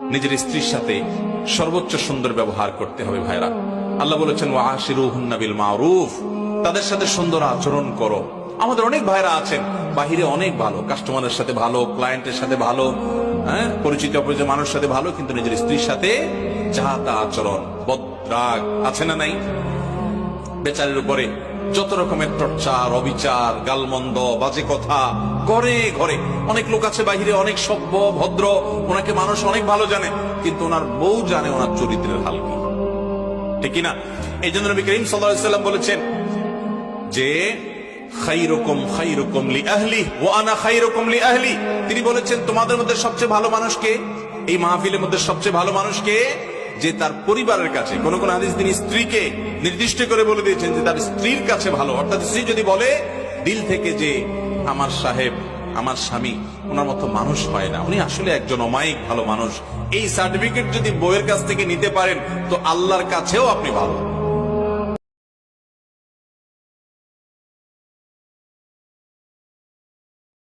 নিজের স্ত্রীর সাথে সর্বোচ্চ সুন্দর ব্যবহার করতে হবে ভাইরা। আল্লাহ বলেছেন মারুফ তাদের সাথে সুন্দর আচরণ করো। আমাদের অনেক ভাইরা আছেন, বাহিরে অনেক ভালো, কাস্টমারের সাথে ভালো, ক্লায়েন্টের সাথে ভালো হ্যাঁ পরিচিত অপরিচিত মানুষের সাথে ভালো, কিন্তু নিজের স্ত্রীর সাথে যা তা আচরণ, বদ্রাগ আছে না নাই? বেচারের উপরে যত রকমের টর্চার অবিচার, গালমন্দ, বাজে কথা করে ঘরে। অনেক লোক আছে বাহিরে, অনেক সভ্য, ভদ্র, ওনাকে মানুষ অনেক ভালো জানে, কিন্তু ওনার বউ জানে ওনার চরিত্রের হাল কি। ঠিক না এই জন্য নবী করিম সাল্লাম বলেছেন, যে তিনি বলেছেন, তোমাদের মধ্যে সবচেয়ে ভালো মানুষকে এই মাহফিলের মধ্যে সবচেয়ে ভালো মানুষকে যে তার পরিবারের কাছে, কোন কোন আদেশ তিনি স্ত্রীকে নির্দিষ্ট করে বলে দিয়েছেন যে তার স্ত্রীর কাছে ভালো। অর্থাৎ স্ত্রী যদি বলে, দিল থেকে যে আমার সাহেব, আমার স্বামী, ওনার মতো মানুষ হয় না, উনি আসলে একজন অমায়িক, ভালো মানুষ। এই সার্টিফিকেট যদি বইয়ের কাছ থেকে নিতে পারেন, তো আল্লাহর কাছেও আপনি ভালো।